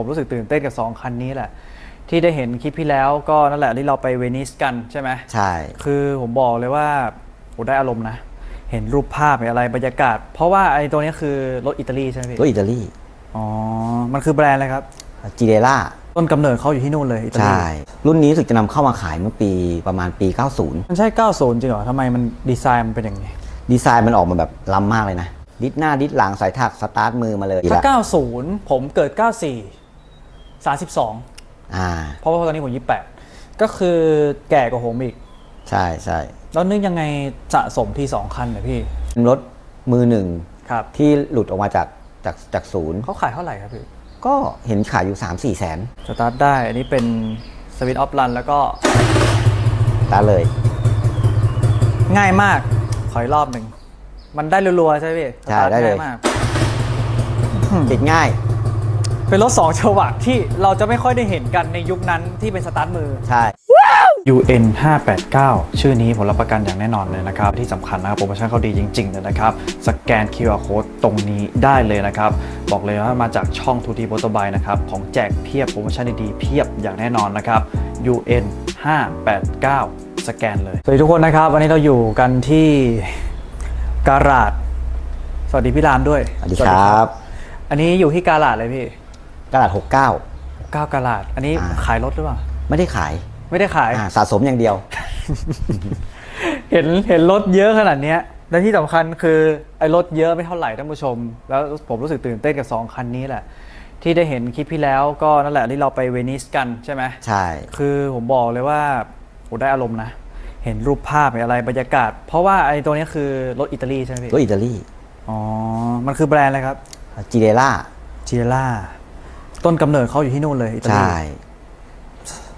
ผมรู้สึกตื่นเต้นกับ 2 คันนี้แหละ ที่ได้เห็นคลิปที่แล้วก็นั่นแหละที่เราไปเวนิสกันใช่ไหมใช่ คือผมบอกเลยว่าโอ้ได้อารมณ์นะ เห็นรูปภาพเห็นอะไรบรรยากาศ เพราะว่าไอ้ตัวนี้คือรถอิตาลีใช่ไหมพี่รถอิตาลีอ๋อ มันคือแบรนด์อะไรครับจีเดล่าต้นกำเนิดเขาอยู่ที่นู่นเลยอิตาลีใช่ รุ่นนี้รู้สึกจะนำเข้ามาขายเมื่อปีประมาณปี 90 มันใช่ 90 จริงเหรอทำไมมันดีไซน์มันเป็นอย่างนี้ดีไซน์มันออกมาแบบล้ำมากเลยนะ ดิสหน้าดิสหลังสายถักสตาร์ทมือมาเลยถ้าละ90 ผมเกิด 94 32อ่าเพราะว่าตอนนี้ผม28 ก็คือแก่กว่าผมอีก ใช่ใช่แล้วนึกยังไงสะสมที่ 2 คันเนี่ยพี่เป็นรถมือหนึ่งครับที่หลุดออกมาจากจากจากศูนย์เขาขายเท่าไหร่ครับพี่ ก็เห็นขายอยู่ 3 4แสนสตาร์ทได้ อันนี้เป็นสวิตออฟรันแล้วก็ตาเลย ง่ายมาก ขออีกรอบหนึ่ง มันได้รัวๆใช่ไหมพี่ใช่สตาร์ทได้เลย ง่ามาก ติดง่าย เป็นรถ2จังหวะที่เราจะไม่ค่อยได้เห็นกันในยุคนั้นที่เป็นสตาร์ทมือ ใช่ UN 589 ชื่อนี้ผมรับประกันอย่างแน่นอนเลยนะครับ ที่สำคัญนะครับโปรโมชั่นเขาดีจริงๆเลยนะครับ สแกน QR Code ตรงนี้ได้เลยนะครับ บอกเลยว่ามาจากช่อง 2D Motorbike นะครับ ของแจกเพียบโปรโมชั่นดีๆเพียบอย่างแน่นอนนะครับ UN 589 สแกนเลย สวัสดีทุกคนนะครับ วันนี้เราอยู่กันที่การาดสวัสดีพี่รามด้วย สวัสดีครับ อันนี้อยู่ที่การาดเลยพี่ กระดาษ69 9การาดอันนี้อ่า ขายรถหรือเปล่า ไม่ได้ขายไม่ได้ขาย อ่าสะสมอย่างเดียว เห็นเห็นรถเยอะขนาดเนี้ยและที่สำคัญคือไอ้รถเยอะไม่เท่าไหร่ท่านผู้ชม แล้วผมรู้สึกตื่นเต้นกับ 2 คันนี้แหละ ที่ได้เห็นคลิปที่แล้วก็นั่นแหละที่เราไปเวนิสกันใช่ไหม ใช่ คือผมบอกเลยว่าโอ้ได้อารมณ์นะ เห็นรูปภาพเห็นอะไรบรรยากาศ เพราะว่าไอ้ตัวนี้คือรถอิตาลีใช่ไหมรถพี่อิตาลีอ๋อ มันคือแบรนด์อะไรครับจีเดล่าจิเล่า ต้นกำเนิดเขาอยู่ที่นู่นเลยอิตาลีใช่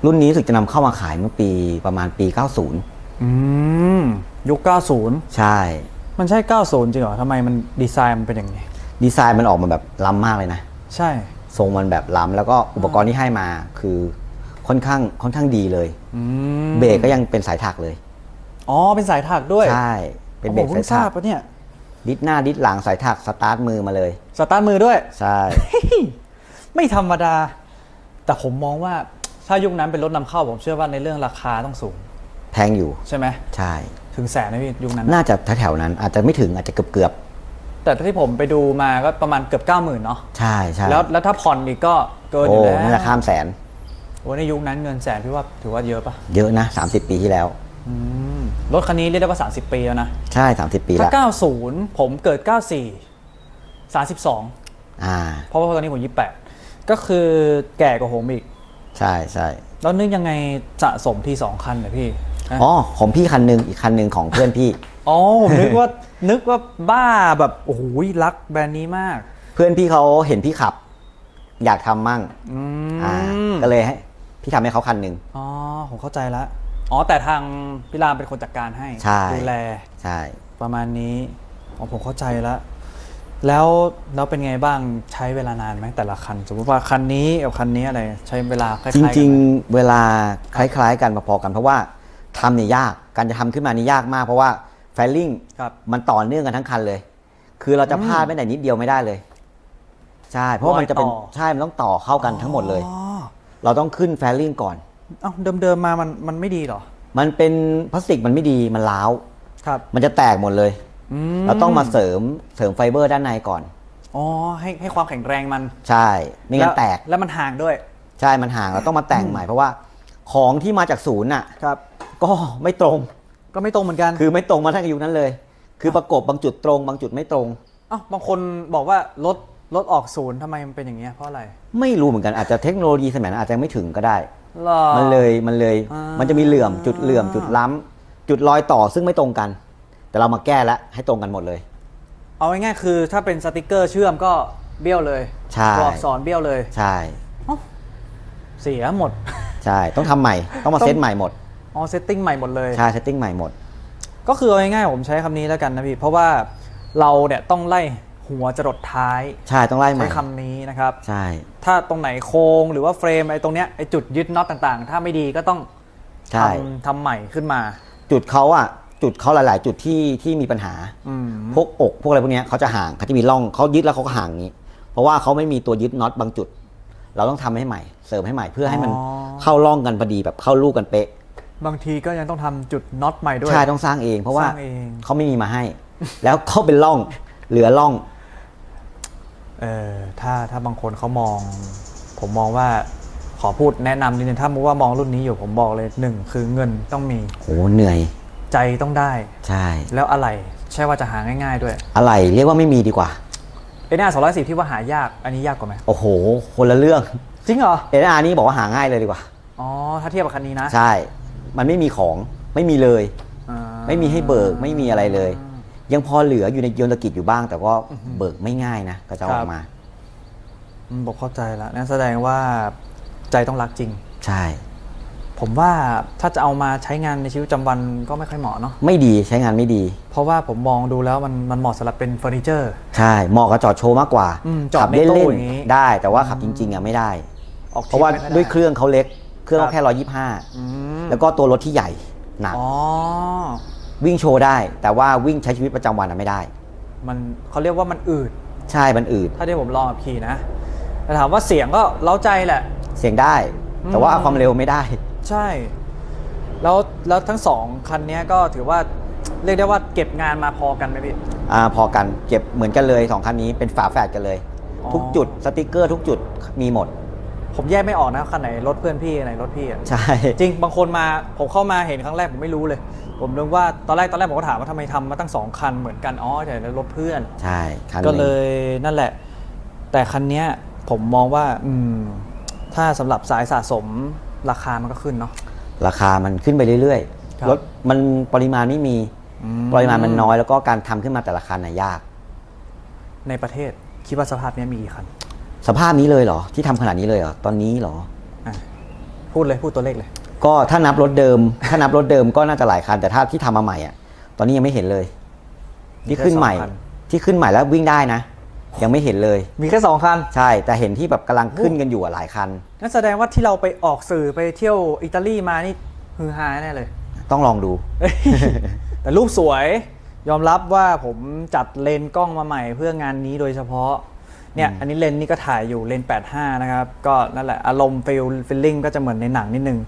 รุ่นนี้รู้สึกจะนำเข้ามาขายเมื่อปีประมาณปี 90 อืมยุค 90 ใช่ มันใช่ 90 จริงเหรอทำไมมันดีไซน์มันเป็นอย่างนี้ดีไซน์มันออกมาแบบล้ำมากเลยนะ ใช่ทรงมันแบบล้ำแล้วก็อุปกรณ์ที่ให้มาคือค่อนข้างค่อนข้างดีเลยอืมเบรกก็ยังเป็นสายถักเลย อ๋อเป็นสายถักด้วย ใช่ เป็นเบรผกมสาเพิ่ยงทราถับกปะเนี่ยดิสหน้าดิสหลังสายถักสตาร์ทมือมาเลย สตาร์ทมือด้วย ใช่ ไม่ธรรมดา แต่ผมมองว่าถ้ายุคนั้นเป็นรถนำเข้าผมเชื่อว่าในเรื่องราคาต้องสูง แพงอยู่ ใช่ไหมใช่ ถึงแสนนะพี่ยุคนั้น น่าจะแถวๆนั้นอาจจะไม่ถึงอาจจะเกือบเกือบแต่ที่ผมไปดูมาก็ประมาณเกือบ 90,000เนาะๆใช่ใช่แล้วแล้วถ้าผ่อนอีกก็เกินอโอ้ยู่แล้วน่าจะข้ามแสน โอ้ในยุคนั้นเงินแสนพี่ว่าถือว่าเยอะปะเยอะนะ 30 ปีที่แล้ว อืมรถคันนี้เรียกได้ว่า 30 ปีแล้วนะ ใช่ 30 ปีถ้าแล้ว90 ผมเกิด 94 32 อ่า เพราะว่าตอนนี้ผม 28 ก็คือแก่กว่าผมอีก ใช่ใช่แล้วนึกยังไงสะสมที่2คันเนี่ยพี่ฮะอ๋อของพี่คันหนึ่งอีกคันหนึ่งของเพื่อนพี่ อ๋อผมนึกว่า นึกว่าบ้าแบบโอ้โหรักแบรนด์นี้มากเพื่อนพี่เขาเห็นพี่ขับ อยากทำมั่งอือ่ามก็เลยให้พี่ทำให้เขาคันหนึ่ง อ๋อผมเข้าใจแล้วอ๋อแต่ทางพิรามเป็นคนจัดการให้ใช่ ดูแล ใช่ ประมาณนี้อ๋อผมเข้าใจแล้ว แล้วแล้วเป็นไงบ้างใช้เวลานานไหมแต่ละคัน สมมติว่าคันนี้กับคันนี้อะไรใช้เวลาคล้ายๆจกันริงไหมๆเวลาคล้ายๆ กันพอๆกันเพราะว่าทำเนี่ยยากการจะทำขึ้นมานี่ยากมากเพราะว่าแฟลลิ่งครับ มันต่อเนื่องกันทั้งคันเลย คือเราจะพลาดไม่แต่นิดเดียวไม่ได้เลย ใช่ เพราะว่ามันจะเป็นรอยต่อ ใช่มันต้องต่อเข้ากันทั้งหมดเลย อ๋อเราต้องขึ้นแฟลลิ่งก่อน เอ้าเดิมๆมามันมันไม่ดีเหรอมันเป็นพลาสติกมันไม่ดีมันร้าว ครับ มันจะแตกหมดเลยอื เราต้องมาเสริมเสริมไฟเบอร์ด้านในก่อน อ๋อให้ให้ความแข็งแรงมันใช่ไม่งั้นแตกล้วแล้วมันห่างด้วย ใช่มันห่างเราต้องมาแต่งใหม่เพราะว่าของที่มาจากศูนย์น่ะครับ ก็ไม่ตรง ก็ไม่ตรงเหมือนกัน คือไม่ตรงมาตั้งแต่ยุคนั้นเลย คือประกบบางจุดตรง บางจุดไม่ตรงเอ้าบางคนบอกว่ารถรถออกศูนย์ทำไมมันเป็นอย่างเงี้ยเพราะอะไร ไม่รู้เหมือนกันอาจจะเทคโนโลยีสมัยนั้นอาจจะไม่ถึงก็ได้หรอมันเลยมันเลยอ่ามัมันจะมีเหลื่อมจุดเหลื่อมจุดล้ำจุดรอยต่อซึ่งไม่ตรงกัน แต่เรามาแก้แล้วให้ตรงกันหมดเลย เอาง่ายๆคือถ้าเป็นสติกเกอร์เชื่อมก็เบี้ยวเลยใช่ ตัวอักษรเบี้ยวเลย ใช่ เสียหมด ใช่ ต้องทำใหม่ ต้องมาต้อง เซตใหม่หมด อ๋อเซตติ้งใหม่หมดเลย ใช่เซตติ้งใหม่หมด ก็คือเอาง่ายๆผมใช้คำนี้แล้วกันนะพี่ เพราะว่าเราเนี่ยต้องไล่หัวจรดท้าย ใช่ ต้องไล่ใหใช้ม่คำนี้นะครับ ใช่ ถ้าตรงไหนโครงหรือว่าเฟรมไอ้ตรงเนี้ยไอ้จุดยึดน็อตต่างๆ ถ้าไม่ดีก็ต้องใช่ทำทำใหม่ขึ้นมา จุดเขาอะ จุดเขาหลาย ๆ จุดที่ที่มีปัญหาอืมพวกอกพวกอะไรพวกเนี้ยเขาจะห่างเขาจะมีร่องเขายึดแล้วเขาก็ห่างอย่างนี้ เพราะว่าเขาไม่มีตัวยึดน็อตบางจุด เราต้องทำให้ใหม่ เสริมให้ใหม่เพื่อให้มันอ๋อเข้าร่องกันพอดีแบบเข้าลูกกันเป๊ะ บางทีก็ยังต้องทำจุดน็อตใหม่ด้วยใช่ต้องสร้างเอง เพราะว่าสร้างเองเขาไม่มีมาให้ แล้วเขาเป็นร่องเหลือร่องเออถ้าถ้าบางคนเขามอง ผมมองว่าขอพูดแนะนำนิดนึงถ้ามุว่ามองรุ่นนี้อยู่ผมบอกเลยหนึ่งคือเงินต้องมีโหเหนื่อย ใจต้องได้ ใช่ แล้วอะไรใช่ว่าจะหาง่าย ๆ ด้วย อะไรเรียกว่าไม่มีดีกว่าเอ็นอาร์สองร้อยสิบที่ว่าหายากอันนี้ยากกว่าไหมโอ้โห คนละเรื่องจริงเหรอเออานี่บอกว่าหาง่ายเลยดีกว่าอ๋อถ้าเทียบกับคันนี้นะ ใช่ มันไม่มีของไม่มีเลยอ่าไม่มีให้เบิกไม่มีอะไรเลย ยังพอเหลืออยู่ในยนตกิจอยู่บ้าง แต่ก็เบิกไม่ง่ายนะก็จะออกมาอืมบอกเข้าใจแล้วนั่นแสดงว่าใจต้องรักจริง ใช่ ผมว่าถ้าจะเอามาใช้งานในชีวิตประจำวันก็ไม่ค่อยเหมาะเนาะไม่ดีใช้งานไม่ดี เพราะว่าผมมองดูแล้วมันมันเหมาะสำหรับเป็นเฟอร์นิเจอร์ ใช่เหมาะกับจอดโชว์มากกว่าอืมจอดขัในตู้เล่นอย่างงี้ ๆได้แต่ว่าขับจริงๆอะไม่ได้ ออกเพราะว่าทปไม่ค่อด้วยเครื่องเขาเล็ก เครื่องครัเขาบแค่ร้อยยี่ห้าอืมแล้วก็ตัวรถที่ใหญ่หนักอ๋อ วิ่งโชว์ได้ แต่ว่าวิ่งใช้ชีวิตประจำวันอะไม่ได้ มันเขาเรียกว่ามันอืด ใช่มันอืดถ้าที่ผมลองขับขี่นะแต่ถามว่าเสียงก็เล้าใจแหละ เสียงได้ แต่ว่าอืม ความเร็วไม่ได้ ใช่ แล้วแล้วทั้งสองคันเนี้ยก็ถือว่าเรียกได้ว่าเก็บงานมาพอกันไหมพี่ อ่าพอกันเก็บเหมือนกันเลยสองคันนี้เป็นฝาแฝดกันเลย อ๋อ ทุกจุดสติกเกอร์ทุกจุดมีหมด ผมแยกไม่ออกนะคันไหนรถเพื่อนพี่อันไหนรถพี่อะ ใช่ จริงบางคนมาผมเข้ามาเห็นครั้งแรกผมไม่รู้เลย ผมนึกว่าตอนแรกตอนแรกผมก็ถามว่าทำไมทำมาตั้งสองคันเหมือนกันอ๋อแต่รถเพื่อน ใช่คันก็หเลนึ่งยนั่นแหละ แต่คันเนี้ยผมมองว่าอืมถ้าสำหรับสายสะสม ราคามันก็ขึ้นเนาะราคามันขึ้นไปเรื่อยครับๆรถมันปริมาณไม่มีอืปริมาณมันน้อยแล้วก็การทำขึ้นมาแต่ละคันน่ะยาก ในประเทศคิดว่าสภาพเนี้ยมีกี่คัน สภาพนี้เลยเหรอ ที่ทำขนาดนี้เลยเหรอ ตอนนี้เหรออะพูดเลยพูดตัวเลขเลย ก็ถ้านับรถเดิม ถ้านับรถเดิมก็น่าจะหลายคัน แต่ถ้าที่ทำมาใหม่อะ ตอนนี้ยังไม่เห็นเลย ที่ขึ้นใหม่มีแค่สองคันที่ขึ้นใหม่แล้ววิ่งได้นะ ยังไม่เห็นเลย มีแค่สองคัน ใช่ แต่เห็นที่แบบกำลังขึ้นกันอยู่อะหลายคันนั่นแสดงว่าที่เราไปออกสื่อไปเที่ยวอิตาลีมานี่ฮือฮาแน่เลย ต้องลองดูเอ้ยแต่รูปสวยยอมรับว่าผมจัดเลนส์กล้องมาใหม่เพื่องานนี้โดยเฉพาะเนี่ยอันนี้เลนส์นี่ก็ถ่ายอยู่เลนส์85 นะครับ ก็นั่นแหละอารมณ์ฟิลฟิลลิ่งก็จะเหมือนในหนังนิดนึง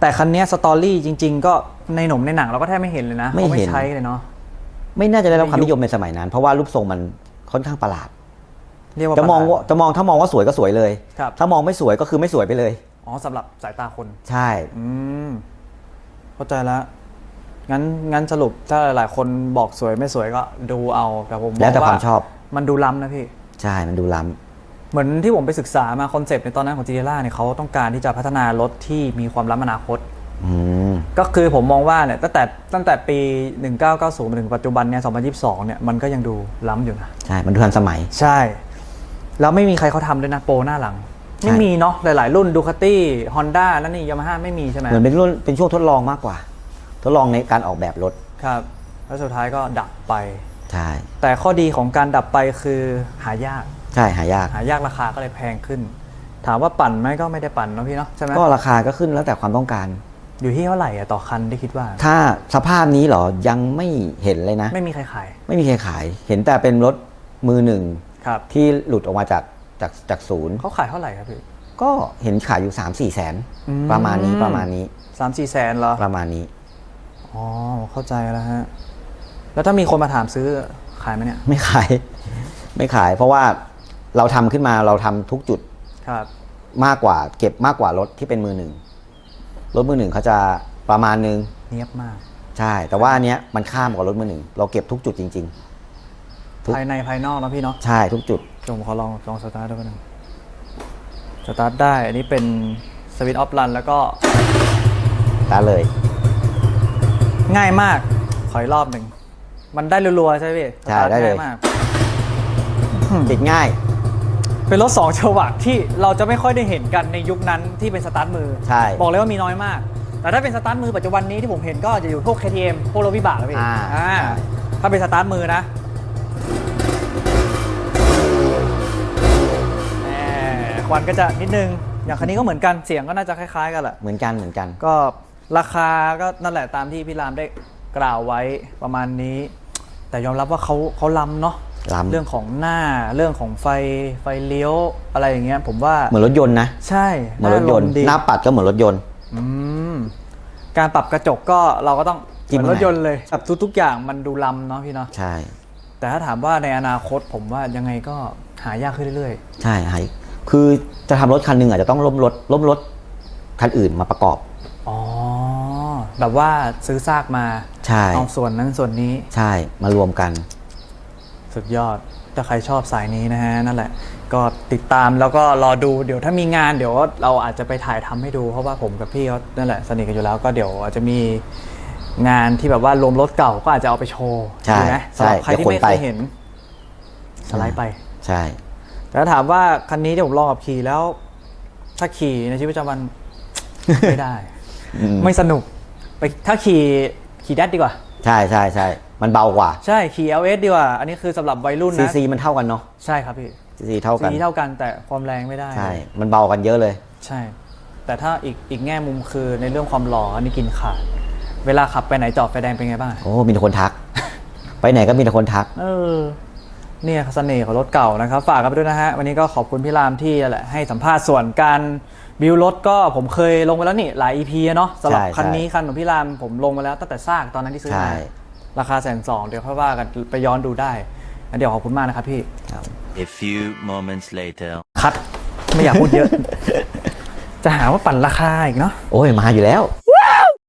แต่คันเนี้ยสตอรี่จริง ๆ ก็ในหนุ่มในหนังเราก็แทบไม่เห็นเลยนะไม่เขาเห็ไม่นใช้เลยเนาะ ไม่น่าจะได้รับความในยุคนิยมในสมัยนั้น เพราะว่ารูปทรงมันค่อนข้างประหลาด เรียกว่าจะมองประหลว่าจะมองถ้ามองว่าสวยก็สวยเลย ครับ ถ้ามองไม่สวยก็คือไม่สวยไปเลย อ๋อสำหรับสายตาคน ใช่ อืม เข้าใจแล้ว งั้นงั้นสรุปถ้าหลายๆ คนบอกสวยไม่สวยก็ดูเอา แต่ผมมองแล้วแต่ความชอบ มันดูล้ำนะพี่ ใช่ มันดูล้เหมือนที่ผมไปศึกษามาคอนเซปต์ในตอนนั้นของจีเ e ล่าเนี่ยเขาต้องการที่จะพัฒนารถที่มีความล้ำอนาคตำอืมก็คือผมมองว่าเนี่ยตั้งแต่ตั้งแต่ปี 1990มาถึงปัจจุบันเนี่ย2022 เนี่ยมันก็ยังดูล้ำอยู่นะ ใช่ มันดูทันสมัย ใช่ แล้วไม่มีใครเขาทำด้วยนะโปรหน้าหลังใช่ไม่มีเนาะหลาย ๆ รุ่นดูคาตี้ฮอนด้าแล้วนี่ยามาฮ่าไม่มีใช่ไหมเหมือนเป็นรุ่นเป็นช่วงทดลองมากกว่า ทดลองในการออกแบบรถครับ แล้วสุดท้ายก็ดับไปใช่แต่ข้อดีของการดับไปคือหายากใช่หายาก หายากราคาก็เลยแพงขึ้น ถามว่าปั่นไหมก็ไม่ได้ปั่นเนาะพี่เนาะใช่ไหมก็ราคาก็ขึ้นแล้วแต่ความต้องการอยู่ที่เท่าไหร่อะต่อคันที่คิดว่า ถ้าสภาพนี้เหรอยังไม่เห็นเลยนะ ไม่มีใครขาย ไม่มีใครขาย เห็นแต่เป็นรถมือหนึ่ง ครับที่หลุดออกมาจากจากจากศูนย์เขาขายเท่าไหร่ครับพี่ ก็เห็นขายอยู่3 4มสี่แสนอืม ประมาณนี้ประมาณนี้สามสี่แสนเหรอ ประมาณนี้ อ๋อ เข้าใจแล้วฮะ แล้วถ้ามีคนมาถามซื้อขายไหมเนี่ย ไม่ขาย ไม่ขาย เพราะว่าเราทำขึ้นมาเราทำทุกจุดครับ มากกว่า เก็บมากกว่ารถที่เป็นมือหนึ่งรถมือหนึ่งเขาจะประมาณนึงเนียบมาก ใช่ แต่ว่าอันเนี้ยมันข้ามกว่ารถมือหนึ่งเราเก็บทุกจุดจริงทุก ภายในภายนอกนะพี่เนาะๆใช่ทุกจุดจงขอลองลองสตาร์ทดูกันหนึ่งสตาร์ทได้ อันนี้เป็นสวิตช์ออฟรันแล้วก็ตาเลย ง่ายมาก ขออีกรอบหนึ่ง มันได้รัวๆใช่ไหมพี่ใช่สตาร์ทได้เลยง่ายมากติดง่าย เป็นรถสองจังหวะที่เราจะไม่ค่อยได้เห็นกันในยุคนั้นที่เป็นสตาร์ทมือ ใช่ บอกเลยว่ามีน้อยมาก แต่ถ้าเป็นสตาร์ทมือปัจจุบันนี้ที่ผมเห็นก็จะอยู่พวก KTM พวกรถวิบากแล้วพี่อ่าอ่าใช่ถ้าเป็นสตาร์ทมือนะแหม ควันก็จะนิดนึง อย่างคันนี้ก็เหมือนกันเสียงก็น่าจะคล้ายๆกันแหละ เหมือนกันเหมือนกัน ก็ราคาก็นั่นแหละตามที่พี่รามได้กล่าวไว้ประมาณนี้ แต่ยอมรับว่าเขาเขาล้ำเนาะล้ำเรื่องของหน้าเรื่องของไฟไฟเลี้ยวอะไรอย่างเงี้ย ผมว่าเหมือนรถยนต์นะ ใช่เหมือนรถยนต์าลมดีหน้าปัดก็เหมือนรถยนต์อืมการปรับกระจกก็เราก็ต้องจิ้มเหมือนรถข้างในยนต์เลยแบบทุกๆอย่างมันดูล้ำเนาะพี่เนาะใช่ แต่ถ้าถามว่าในอนาคตผมว่ายังไงก็หายากขึ้นเรื่อยใช่หาย คือจะทำรถคันหนึ่งอาจจะต้องล้มรถล้มรถคันอื่นมาประกอบๆอ๋อแบบว่าซื้อซากมาใช่เอาส่วนนั้นส่วนนี้ใช่มารวมกัน สุดยอดถ้าใครชอบสายนี้นะฮะนั่นแหละ ก็ติดตามแล้วก็รอดูเดี๋ยวถ้ามีงานเดี๋ยวเราอาจจะไปถ่ายทำให้ดู เพราะว่าผมกับพี่เขานั่นแหละสนิทกันอยู่แล้วก็เดี๋ยวอาจจะมีงานที่แบบว่ารวมรถเก่าก็อาจจะเอาไปโชว์ใช่ดีไหมสำหรับใช่ใครที่เดี๋ยวขนไม่เคยไปเห็นสไลด์ไป ใช่ แต่ถ้าถามว่าคันนี้ที่ผมลองกับขี่แล้ว ถ้าขี่ในชีวิตประจำวันไม่ได้อืมไม่สนุก ไปถ้าขี่ขี่แดดดีกว่า ใช่ใช่ใช่มันเบากว่า ใช่ขี่ LS ดีกว่า อันนี้คือสำหรับวัยรุ่นซีนะซีมันเท่ากันเนาะใช่ครับพี่ซีซีเท่ากันสีเท่ากันแต่ความแรงไม่ได้ใช่มันเบากันเยอะเลย ใช่ แต่ถ้าอีกอีกแง่มุมคือในเรื่องความหล่ออันนี้กินขาดเวลาขับไปไหนจอดไฟแดงเป็นไงบ้างโอ้มีแต่คนทัก ไปไหนก็มีแต่คนทัก เออ เนี่ยเสน่ห์ของรถเก่านะครับ ฝากกันไปด้วยนะฮะ วันนี้ก็ขอบคุณพี่รามที่นั่นแหละให้สัมภาษณ์ส่วนการบิวรถก็ผมเคยลงไปแล้วนี่หลาย EP อะเนาะสำหรับใช่คันใช่นี้คันของพี่รามผมลงมาแล้วตั้งแต่ซากตอนนั้นที่ซื้อใช่ มาราคาแสนสองเดี๋ยวค่อยว่ากันไปย้อนดูได้งั้นเดี๋ยวขอบคุณมากนะครับพี่ A few moments later. คัดไม่อยากพูดเยอะ จะหาว่าปั่นราคาอีกเนาะ โอ้ย มาอยู่แล้ว